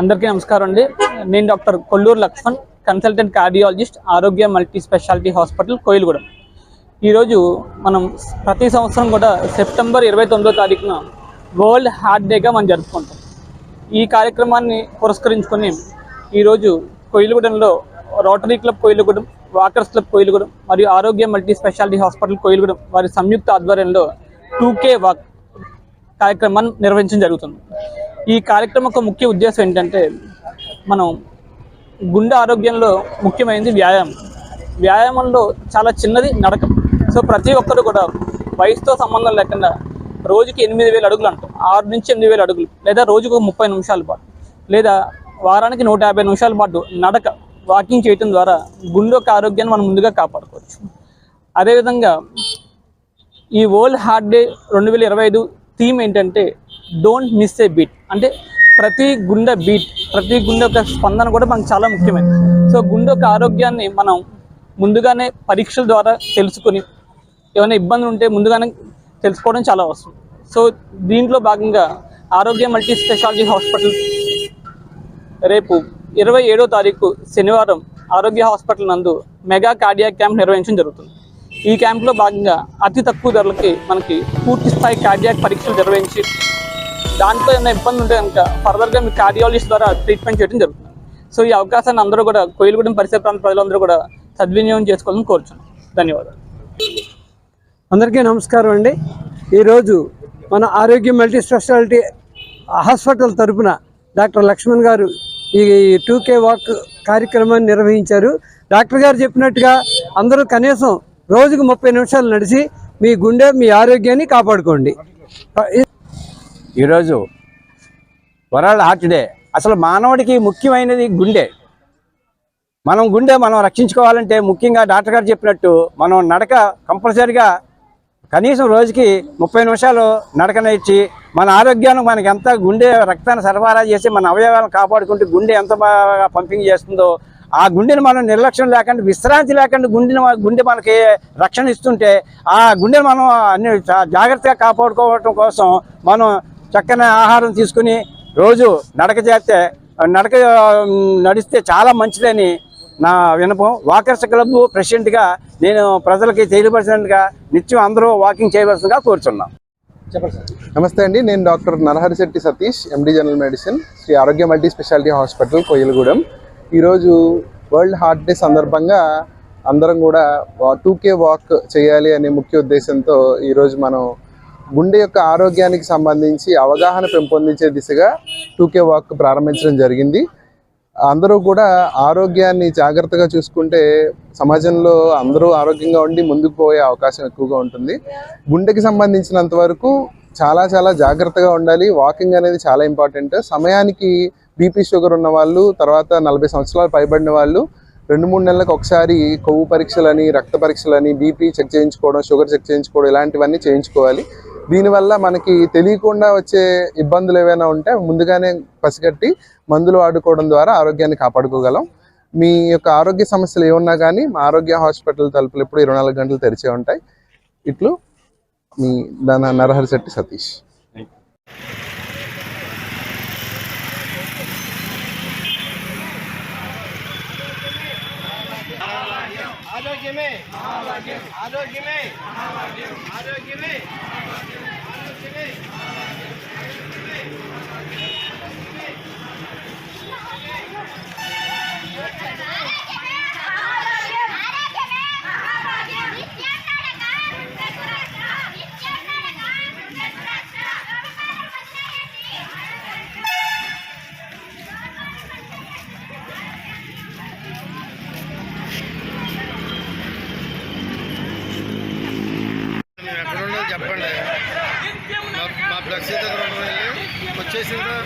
అందరికీ నమస్కారం అండి. నేను doctor Kolluru Laxman consultant cardiologist Arogya multi speciality hospital Koilagudem. ఈరోజు మనం ప్రతి సంవత్సరం కూడా సెప్టెంబర్ ఇరవై తొమ్మిదో తారీఖున వరల్డ్ హార్ట్ డేగా మనం జరుపుకుంటాం. ఈ కార్యక్రమాన్ని పురస్కరించుకొని ఈరోజు కోయిలగూడెంలో rotary club Koyyalagudem walkers club Koyyalagudem మరియు Arogya multi speciality hospital Koilagudem వారి సంయుక్త ఆధ్వర్యంలో టూకే వాక్ కార్యక్రమాన్ని నిర్వహించడం జరుగుతుంది. ఈ కార్యక్రమం యొక్క ముఖ్య ఉద్దేశం ఏంటంటే మనం గుండె ఆరోగ్యంలో ముఖ్యమైనది వ్యాయామం. వ్యాయామంలో చాలా చిన్నది నడక. సో ప్రతి ఒక్కరు కూడా వయసుతో సంబంధం లేకుండా రోజుకి ఎనిమిది వేల అడుగులు అంటాం. ఆరు నుంచి ఎనిమిది వేల అడుగులు లేదా రోజుకు ముప్పై నిమిషాల పాటు లేదా వారానికి నూట యాభై నిమిషాల పాటు నడక వాకింగ్ చేయటం ద్వారా గుండె యొక్క ఆరోగ్యాన్ని మనం ముందుగా కాపాడుకోవచ్చు. అదేవిధంగా ఈ వరల్డ్ హార్ట్ డే రెండు వేల ఇరవై ఐదు థీమ్ ఏంటంటే డోంట్ మిస్ ఏ బీట్ అంటే ప్రతి గుండె బీట్ ప్రతి గుండె యొక్క స్పందన కూడా మనకు చాలా ముఖ్యమైనది. సో గుండె యొక్క ఆరోగ్యాన్ని మనం ముందుగానే పరీక్షల ద్వారా తెలుసుకొని ఏమైనా ఇబ్బందులు ఉంటే ముందుగానే తెలుసుకోవడం చాలా అవసరం. సో దీంట్లో భాగంగా ఆరోగ్య మల్టీ స్పెషాలిటీ హాస్పిటల్ రేపు ఇరవై ఏడో తారీఖు శనివారం ఆరోగ్య హాస్పిటల్ నందు మెగా కార్డియాక్ క్యాంప్ నిర్వహించడం జరుగుతుంది. ఈ క్యాంప్లో భాగంగా అతి తక్కువ ధరలకి మనకి పూర్తి స్థాయి కార్డియాక్ పరీక్షలు నిర్వహించి దాంట్లో ఏమైనా ఇబ్బంది ఉంటే కనుక ఫర్దర్గా మీ కార్డియాలజిస్ట్ ద్వారా ట్రీట్మెంట్ చేయడం జరుగుతుంది. సో ఈ అవకాశాన్ని అందరూ కూడా కోయిలగూడెం పరిసర ప్రాంత ప్రజలందరూ కూడా సద్వినియోగం చేసుకోవాలని కోరుచున్నాను ధన్యవాదాలు. అందరికీ నమస్కారం అండి. ఈరోజు మన ఆరోగ్య మల్టీ స్పెషాలిటీ హాస్పిటల్ తరపున డాక్టర్ లక్ష్మణ్ గారు ఈ టూకే వాక్ కార్యక్రమాన్ని నిర్వహించారు. డాక్టర్ గారు చెప్పినట్టుగా అందరూ కనీసం రోజుకు ముప్పై నిమిషాలు నడిచి మీ గుండె మీ ఆరోగ్యాన్ని కాపాడుకోండి. ఈరోజు వరల్డ్ హార్ట్ డే. అసలు మానవుడికి ముఖ్యమైనది గుండె. మనం గుండె మనం రక్షించుకోవాలంటే ముఖ్యంగా డాక్టర్ గారు చెప్పినట్టు మనం నడక కంపల్సరిగా కనీసం రోజుకి ముప్పై నిమిషాలు నడక నేర్చి మన ఆరోగ్యాన్ని మనకి ఎంత గుండె రక్తాన్ని సరఫరా చేసి మన అవయవాలను కాపాడుకుంటూ గుండె ఎంత బాగా పంపింగ్ చేస్తుందో ఆ గుండెని మనం నిర్లక్ష్యం లేకుండా విశ్రాంతి లేకుండా గుండెని గుండె మనకి రక్షణ ఇస్తుంటే ఆ గుండెని మనం అన్ని జాగ్రత్తగా కాపాడుకోవటం కోసం మనం చక్కని ఆహారం తీసుకుని రోజు నడక చేస్తే నడక నడిస్తే చాలా మంచిదని నా వినపం వాకర్స్ క్లబ్ ప్రెసిడెంట్గా నేను ప్రజలకి తెలియపరిచినట్టుగా నిత్యం అందరూ వాకింగ్ చేయవలసిందిగా కోరుచున్నాం. నమస్తే అండి నేను doctor Naraharisetti Satish MD general medicine Shri Arogya multi speciality hospital కోయిలగూడెం ఈరోజు వరల్డ్ హార్ట్ డే సందర్భంగా అందరం కూడా టూ కే వాక్ చేయాలి అనే ముఖ్య ఉద్దేశంతో ఈరోజు మనం గుండె యొక్క ఆరోగ్యానికి సంబంధించి అవగాహన పెంపొందించే దిశగా టూకే వాక్ ప్రారంభించడం జరిగింది. అందరూ కూడా ఆరోగ్యాన్ని జాగ్రత్తగా చూసుకుంటే సమాజంలో అందరూ ఆరోగ్యంగా ఉండి ముందుకు పోయే అవకాశం ఎక్కువగా ఉంటుంది. గుండెకి సంబంధించినంత వరకు చాలా చాలా జాగ్రత్తగా ఉండాలి. వాకింగ్ అనేది చాలా ఇంపార్టెంట్. సమయానికి బీపీ షుగర్ ఉన్న వాళ్ళు తర్వాత నలభై సంవత్సరాలు పైబడిన వాళ్ళు రెండు మూడు నెలలకు ఒకసారి కొవ్వు పరీక్షలని రక్త పరీక్షలని బీపీ చెక్ చేయించుకోవడం షుగర్ చెక్ చేయించుకోవడం ఇలాంటివన్నీ చేయించుకోవాలి. దీనివల్ల మనకి తెలియకుండా వచ్చే ఇబ్బందులు ఏవైనా ఉంటే ముందుగానే పసిగట్టి మందులు వాడుకోవడం ద్వారా ఆరోగ్యాన్ని కాపాడుకోగలం. మీ యొక్క ఆరోగ్య సమస్యలు ఏమున్నా కానీ మా ఆరోగ్య హాస్పిటల్ తలుపులు ఎప్పుడు ఇరవై నాలుగు గంటలు తెరిచే ఉంటాయి. ఇట్లు మీ దాన నరహరి శెట్టి సతీష్. ఆరోగ్యమే ఆరోగ్యమే ఆరోగ్యమే ఆరోగ్యమే మా- వెళ్ళి వచ్చేసిందా